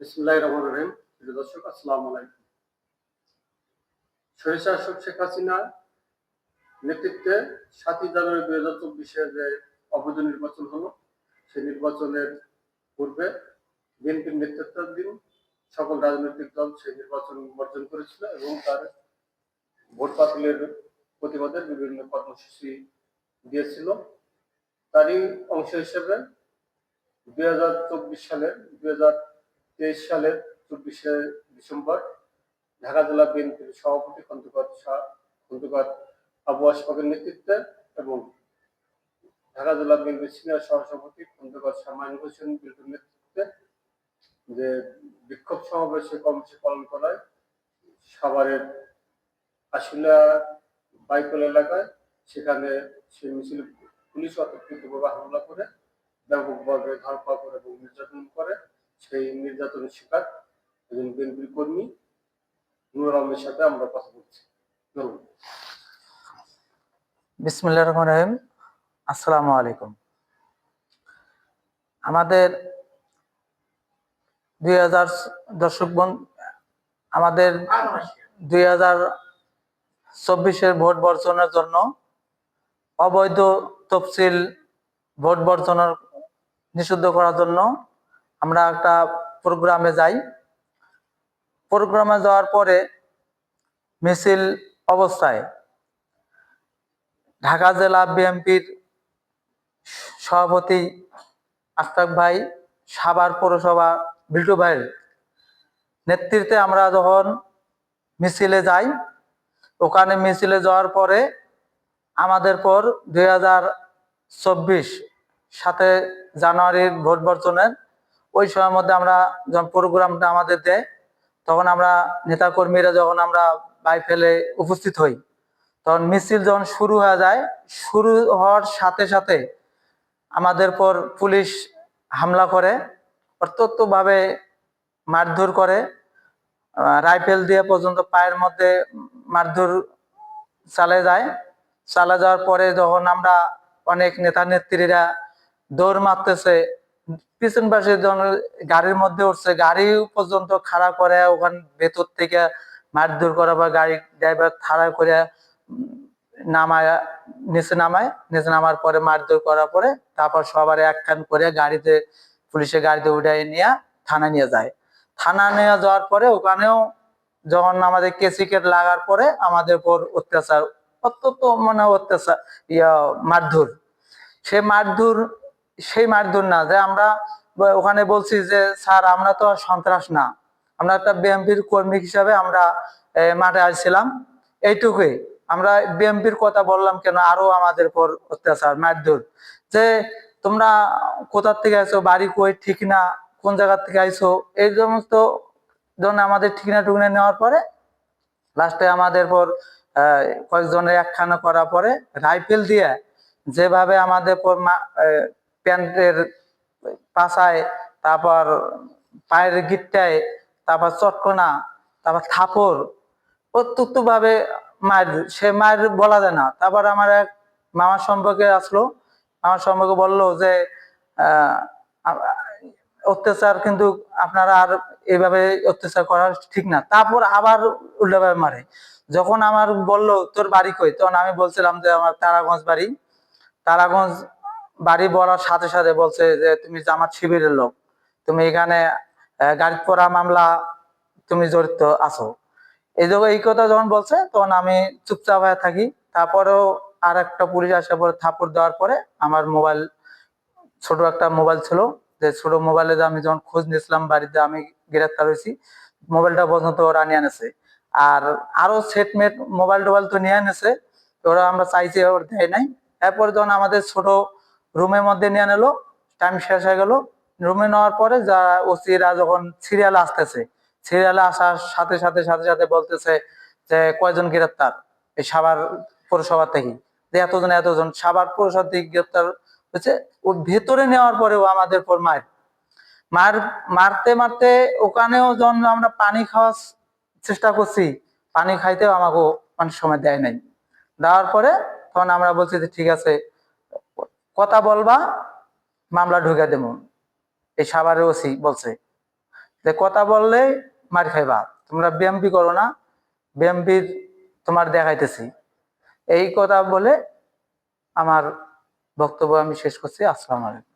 বিসমুল্লাহ রহমান রহিম। প্রিয় দর্শক, আসসালামু আলাইকুম। সরিষা শাসক শেখ হাসিনা নেতৃত্বে সাতই জানুয়ারি দুই হাজার যে অবৈধ নির্বাচন হলো, সেই নির্বাচনের পূর্বে বিএনপির নেতৃত্বাধীন সকল রাজনৈতিক দল সেই নির্বাচন বর্জন করেছিল এবং তার ভোট বাতিলের প্রতিবাদে বিভিন্ন কর্মসূচি দিয়েছিল। তারই অংশ হিসেবে দুই হাজার চব্বিশ সালের দুই হাজার তেইশ সালের চব্বিশে ডিসেম্বর ঢাকা জেলা বিএনপির সভাপতি খন্দকার শাহ, খন্দকার আবু আশফাকের নেতৃত্বে এবং ঢাকা জেলা বিএনপির সিনিয়র সহসভাপতি খন্দকার শামাইন হোসেন বিল্টুর নেতৃত্বে যে বিক্ষোভ সমাবেশে কর্মসূচি পালন করায় সাভারের আশুলা বাইকল এলাকায় সেখানে সেই মিছিল, পুলিশ অতর্কিতভাবে হামলা করে, ব্যাপকভাবে ধরপাকড় এবং নির্যাতন করে। সেই নির্যাতনের শিকার একজন বিএনপির কর্মী। নুর আলমের সাথে আমরা কথা বলছি। বিসমুল্লাহ রহমান রহিম। আসসালামু আলাইকুম। আমাদের দুই হাজার, দর্শক আমাদের দুই হাজার চব্বিশের ভোট বর্জনের জন্য অবৈধ তফসিল ভোট বর্জনের নিষিদ্ধ করার জন্য আমরা একটা প্রোগ্রামে যাই। প্রোগ্রামে যাওয়ার পরে মিছিল অবস্থায় ঢাকা জেলা বিএনপির সভাপতি আশরাক ভাই, সাভার পৌরসভা বিল্টু ভাইয়ের নেতৃত্বে আমরা যখন মিছিলে যাই, ওখানে মিছিলে যাওয়ার পরে আমাদের পর দুই হাজার চব্বিশ সাথে জানুয়ারির ভোট বর্জনের ওই সময়ের মধ্যে আমরা যখন প্রোগ্রামটা আমাদের দেয়, তখন আমরা নেতাকর্মীরা যখন আমরা বাই ফেলে উপস্থিত হই, তখন মিছিল যখন শুরু হয়ে যায়, শুরু হওয়ার সাথে সাথে আমাদের পর পুলিশ হামলা করে, অত্যন্তভাবে মারধর করে রাইফেল দিয়ে পর্যন্ত পায়ের মধ্যে মারধর চালে যায়। চালা যাওয়ার পরে যখন আমরা অনেক নেতা নেত্রীরা দৌড় মারতেছে পিছন পাশে গাড়ির মধ্যে উঠছে, গাড়ি পর্যন্ত খাড়া করে ওখান ভেতর থেকে মারধর করা বা গাড়ি ড্রাইভার খাড়া করে নামায়, নিচে নামায়, নিচে নামার পরে মারধর করার পরে তারপর সবার একখান করে গাড়িতে, পুলিশের গাড়িতে উঠাই নিয়ে থানা নিয়ে যায়। থানা নিয়ে যাওয়ার পরে ওখানেও যখন আমাদের কেসিকেট লাগার পরে আমাদের উপর অত্যাচার, অত্যন্ত মানে অত্যাচার, ইয়া মারধর। সে মারধর সেই মারধর না, যে আমরা ওখানে বলছি যে, স্যার, আমরা তো সন্ত্রাস না। আমরা একটা বিএনপির কর্মী হিসাবে আমরা মাঠে আসছিলাম। এইটুকুই। আমরা বিএনপির কথা বললাম কেন? আরও আমাদের পর অত্যাচার, মারধর। যে, তোমরা কোথা থেকে আইছো? বাড়ি কই? ঠিক না? কোন জায়গা থেকে আইছো? এই সমস্ত জন্য আমাদের ঠিকনা টুকনা নেওয়ার পরে লাস্টে আমাদের পর কয়েকজনের একখানা করার পরে রাইফেল দিয়ে যেভাবে আমাদের পর প্যান্টের পাশায়, তারপর পায়ের গিটটায়, তারপর চটকনা, তারপর থাপড় অত্যুক্ত ভাবে মায়ের, সে মায়ের বলা যায় না। তারপর আমার এক মামার সম্পর্কে আসলো। আমার সম্পর্কে বলল যে অত্যাচার কিন্তু আপনারা আর এইভাবে অত্যাচার করা ঠিক না। তারপর আবার উল্টাভাবে মারে। যখন আমার বলল, তোর বাড়ি কই? তখন আমি বলছিলাম যে, আমার তারাগঞ্জ বাড়ি। তারাগঞ্জ বাড়ি বলার সাথে সাথে বলছে যে, তুমি জামাত শিবিরের লোক, তুমি এখানে গাড়ি পড়া মামলা, তুমি জড়িত আছো। এই এই কথা যখন বলছে, তখন আমি চুপচাপ হয়ে থাকি। তারপরেও আর একটা পুলিশ আসার পরে থাপড় দেওয়ার পরে আমার মোবাইল, ছোট একটা মোবাইল ছিল। যে ছোট মোবাইলে আমি যখন খোঁজ নিয়েছিলাম বাড়িতে, আমি গ্রেফতার হয়েছি। মোবাইলটা পর্যন্ত ওরা নিয়ে এনেছে। আর আরও সেটমেট মোবাইল টোবাইল তো নিয়ে এনেছে। ওরা আমরা চাইছি, ওর দেয় নাই। এরপরে যখন আমাদের ছোট রুমের মধ্যে নিয়ে নিলো টাইম শেষ হয়ে গেল। রুমে নেওয়ার পরে যারা ওসিরা যখন সিরিয়াল আসতেছে সিরিয়ালে আসার সাথে সাথে সাথে সাথে বলতেছে যে, কয়জন গ্রেপ্তার? এই সাবার পৌরসভা থেকে। যে এতজন এতজন। সাবার পৌরসভা থেকে গ্রেপ্তার হচ্ছে ও ভেতরে নেওয়ার পরেও আমাদের পর মার মার, মারতে মারতে ওখানেও যখন আমরা পানি খাওয়ার চেষ্টা করছি, পানি খাইতেও আমাকে অনেক সময় দেয় নাই। দেওয়ার পরে তখন আমরা বলছি যে, ঠিক আছে কথা বলবা, মামলা ঢুকে দেব। এই সাবারে ওসি বলছে যে, কথা বললে মার খাইবা, তোমরা বিএমপি করো না বিএমপির তোমার দেখাইতেছি। এই কথা বলে আমার বক্তব্য আমি শেষ করছি, আসসালামু আলাইকুম।